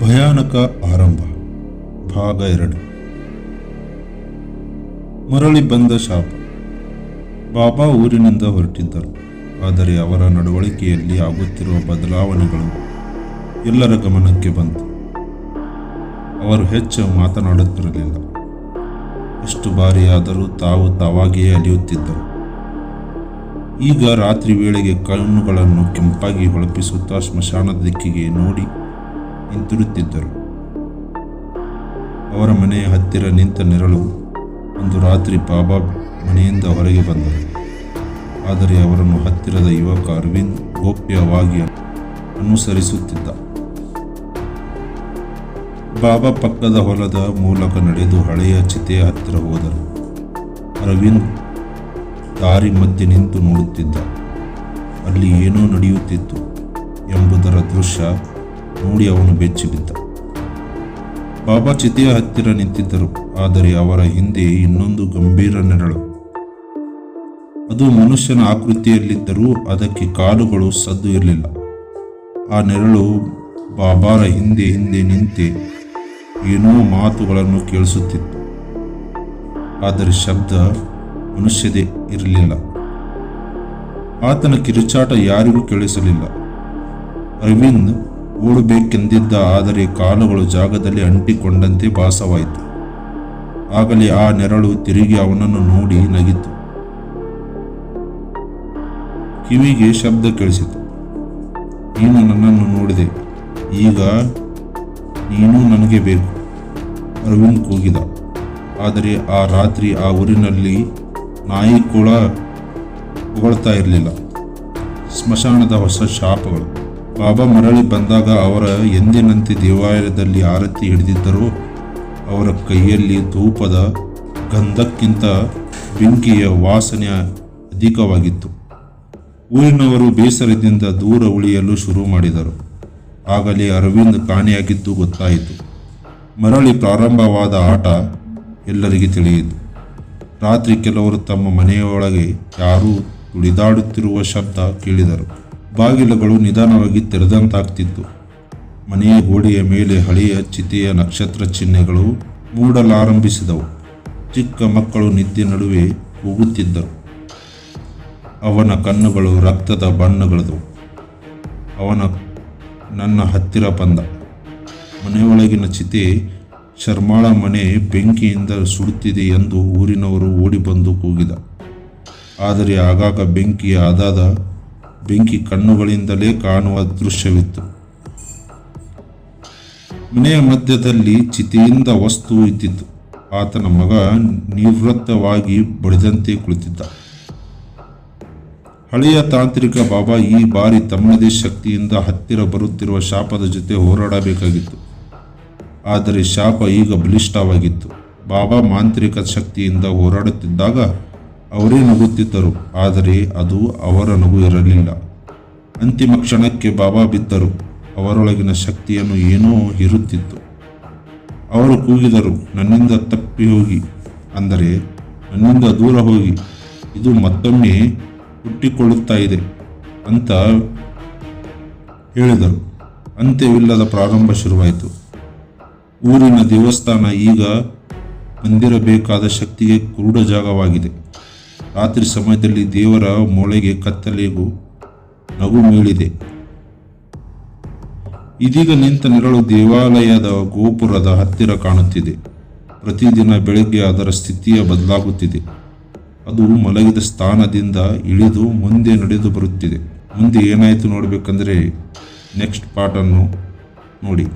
ಭಯಾನಕ ಆರಂಭ. ಭಾಗ ಎರಡು. ಮರಳಿ ಬಂದ ಶಾಪ. ಬಾಬಾ ಊರಿನಿಂದ ಹೊರಟಿದ್ದರು. ಆದರೆ ಅವರ ನಡವಳಿಕೆಯಲ್ಲಿ ಆಗುತ್ತಿರುವ ಬದಲಾವಣೆಗಳು ಎಲ್ಲರ ಗಮನಕ್ಕೆ ಬಂತು. ಅವರು ಹೆಚ್ಚು ಮಾತನಾಡುತ್ತಿರಲಿಲ್ಲ. ಎಷ್ಟು ಬಾರಿಯಾದರೂ ತಾವು ತಾವಾಗಿಯೇ ಅಲಿಯುತ್ತಿದ್ದರು. ಈಗ ರಾತ್ರಿ ವೇಳೆಗೆ ಕಣ್ಣುಗಳನ್ನು ಕೆಂಪಾಗಿ ಹೊಳಪಿಸುತ್ತಾ ಸ್ಮಶಾನದ ದಿಕ್ಕಿಗೆ ನೋಡಿ ಹಿಂತಿರುತ್ತಿದ್ದರು ಅವರ ಮನೆಯ ಹತ್ತಿರ ನಿಂತ ನೆರಳು ಒಂದು ರಾತ್ರಿ ಬಾಬಾ ಮನೆಯಿಂದ ಹೊರಗೆ ಬಂದರು. ಆದರೆ ಅವರನ್ನು ಹತ್ತಿರದ ಯುವಕ ಅರವಿಂದ್ ಗೋಪ್ಯವಾಗಿ ಅನುಸರಿಸುತ್ತಿದ್ದ. ಬಾಬಾ ಪಕ್ಕದ ಹೊಲದ ಮೂಲಕ ನಡೆದು ಹಳೆಯ ಚಿತೆಯ ಹತ್ತಿರ ಹೋದರು. ಅರವಿಂದ್ ದಾರಿ ಮಧ್ಯೆ ನಿಂತು ನೋಡುತ್ತಿದ್ದ. ಅಲ್ಲಿ ಏನೋ ನಡೆಯುತ್ತಿತ್ತು ಎಂಬುದರ ದೃಶ್ಯ ನೋಡಿ ಅವನು ಬೆಚ್ಚಿಬಿದ್ದ ಬಾಬಾ ಚಿತೆಯ ಹತ್ತಿರ ನಿಂತಿದ್ದರು, ಆದರೆ ಅವರ ಹಿಂದೆ ಇನ್ನೊಂದು ಗಂಭೀರ ನೆರಳು. ಅದು ಮನುಷ್ಯನ ಆಕೃತಿಯಲ್ಲಿದ್ದರೂ ಅದಕ್ಕೆ ಕಾಲುಗಳು ಸದ್ದು ಇರಲಿಲ್ಲ. ಆ ನೆರಳು ಬಾಬಾರ ಹಿಂದೆ ಹಿಂದೆ ನಿಂತೆ ಏನೋ ಮಾತುಗಳನ್ನು ಕೇಳಿಸುತ್ತಿತ್ತು. ಆದರೆ ಶಬ್ದ ಮನುಷ್ಯದೇ ಇರಲಿಲ್ಲ. ಆತನ ಕಿರುಚಾಟ ಯಾರಿಗೂ ಕೇಳಿಸಲಿಲ್ಲ. ಅರವಿಂದ್ ಓಡಬೇಕೆಂದಿದ್ದ ಆದರೆ ಕಾಲುಗಳು ಜಾಗದಲ್ಲಿ ಅಂಟಿಕೊಂಡಂತೆ ಭಾಸವಾಯಿತು. ಆಗಲೇ ಆ ನೆರಳು ತಿರುಗಿ ಅವನನ್ನು ನೋಡಿ ನಗಿತು. ಕಿವಿಗೆ ಶಬ್ದ ಕೇಳಿಸಿತು. ನೀನು ನನ್ನನ್ನು ನೋಡಿದೆ. ಈಗ ನೀನು ನನಗೆ ಬೇಕು. ಅರವಿಂದ್ ಕೂಗಿದ. ಆದರೆ ಆ ರಾತ್ರಿ ಆ ಊರಿನಲ್ಲಿ ನಾಯಿ ಕೂಡ ಹೊಗಳ್ತಾ ಇರಲಿಲ್ಲ. ಸ್ಮಶಾನದ ಹೊಸ ಶಾಪಗಳು. ಬಾಬಾ ಮರಳಿ ಬಂದಾಗ ಅವರ ಎಂದಿನಂತೆ ದೇವಾಲಯದಲ್ಲಿ ಆರತಿ ಹಿಡಿದಿದ್ದರೂ ಅವರ ಕೈಯಲ್ಲಿ ಧೂಪದ ಗಂಧಕ್ಕಿಂತ ಬೆಂಕಿಯ ವಾಸನೆ ಅಧಿಕವಾಗಿತ್ತು. ಊರಿನವರು ಬೇಸರದಿಂದ ದೂರ ಉಳಿಯಲು ಶುರು ಮಾಡಿದರು. ಆಗಲೇ ಅರವಿಂದ್ ಕಾಣೆಯಾಗಿದ್ದು ಗೊತ್ತಾಯಿತು. ಮರಳಿ ಪ್ರಾರಂಭವಾದ ಆಟ ಎಲ್ಲರಿಗೆ ತಿಳಿಯಿತು. ರಾತ್ರಿ ಕೆಲವರು ತಮ್ಮ ಮನೆಯೊಳಗೆ ಯಾರೂ ತುಳಿದಾಡುತ್ತಿರುವ ಶಬ್ದ ಕೇಳಿದರು. ಬಾಗಿಲುಗಳು ನಿಧಾನವಾಗಿ ತೆರೆದಂತಾಗ್ತಿತ್ತು. ಮನೆಯ ಗೋಡೆಯ ಮೇಲೆ ಹಳೆಯ ಚಿತೆಯ ನಕ್ಷತ್ರ ಚಿಹ್ನೆಗಳು ಮೂಡಲಾರಂಭಿಸಿದವು. ಚಿಕ್ಕ ಮಕ್ಕಳು ನಿದ್ದೆ ನಡುವೆ ಕೂಗುತ್ತಿದ್ದರು. ಅವನ ಕಣ್ಣುಗಳು ರಕ್ತದ ಬಣ್ಣಗಳದವು ಅವನ, ನನ್ನ ಹತ್ತಿರ ಬಂದ. ಮನೆಯೊಳಗಿನ ಚಿತೆ, ಶರ್ಮಾಳ ಮನೆ ಬೆಂಕಿಯಿಂದ ಸುಡುತ್ತಿದೆ ಎಂದು ಊರಿನವರು ಓಡಿಬಂದು ಕೂಗಿದ. ಆದರೆ ಆಗಾಗ ಬೆಂಕಿಯ ಆದಾದ ಬೆಂಕಿ ಕಣ್ಣುಗಳಿಂದಲೇ ಕಾಣುವ ದೃಶ್ಯವಿತ್ತು. ಮನೆಯ ಮಧ್ಯದಲ್ಲಿ ಚಿತೆಯಿಂದ ವಸ್ತು ಇದ್ದಿತ್ತು ಆತನ ಮಗ ನಿವೃತ್ತವಾಗಿ ಬಡಿದಂತೆ ಕುಳಿತಿದ್ದ. ಹಳೆಯ ತಾಂತ್ರಿಕ ಬಾಬಾ ಈ ಬಾರಿ ತಮ್ಮದೇ ಶಕ್ತಿಯಿಂದ ಹತ್ತಿರ ಬರುತ್ತಿರುವ ಶಾಪದ ಜೊತೆ ಹೋರಾಡಬೇಕಾಗಿತ್ತು. ಆದರೆ ಶಾಪ ಈಗ ಬಲಿಷ್ಠವಾಗಿತ್ತು. ಬಾಬಾ ಮಾಂತ್ರಿಕ ಶಕ್ತಿಯಿಂದ ಹೋರಾಡುತ್ತಿದ್ದಾಗ ಅವರೇ ನಗುತ್ತಿದ್ದರು ಆದರೆ ಅದು ಅವರ ನಗು ಇರಲಿಲ್ಲ. ಅಂತಿಮ ಕ್ಷಣಕ್ಕೆ ಬಾಬಾ ಬಿದ್ದರು, ಅವರೊಳಗಿನ ಶಕ್ತಿಯನ್ನು ಏನೋ ಇರುತ್ತಿತ್ತು ಅವರು ಕೂಗಿದರು, ನನ್ನಿಂದ ತಪ್ಪಿ ಹೋಗಿ, ಅಂದರೆ ನನ್ನಿಂದ ದೂರ ಹೋಗಿ, ಇದು ಮತ್ತೊಮ್ಮೆ ಹುಟ್ಟಿಕೊಳ್ಳುತ್ತಾ ಇದೆ ಅಂತ ಹೇಳಿದರು. ಅಂತ್ಯವಿಲ್ಲದ ಪ್ರಾರಂಭ ಶುರುವಾಯಿತು. ಊರಿನ ದೇವಸ್ಥಾನ ಈಗ ಬಂದಿರಬೇಕಾದ ಶಕ್ತಿಗೆ ಕುರುಡ ಜಾಗವಾಗಿದೆ. ರಾತ್ರಿ ಸಮಯದಲ್ಲಿ ದೇವರ ಮೊಳೆಗೆ ಕತ್ತಲೆಗೂ ನಗು ಮೇಳಿದೆ ಇದೀಗ ನಿಂತ ನೆರಳು ದೇವಾಲಯದ ಗೋಪುರದ ಹತ್ತಿರ ಕಾಣುತ್ತಿದೆ. ಪ್ರತಿದಿನ ಬೆಳಗ್ಗೆ ಅದರ ಸ್ಥಿತಿಯ ಬದಲಾಗುತ್ತಿದೆ. ಅದು ಮಲಗಿದ ಸ್ಥಾನದಿಂದ ಇಳಿದು ಮುಂದೆ ನಡೆದು ಬರುತ್ತಿದೆ. ಮುಂದೆ ಏನಾಯಿತು ನೋಡಬೇಕಂದ್ರೆ ನೆಕ್ಸ್ಟ್ ಪಾರ್ಟನ್ನು ನೋಡಿ.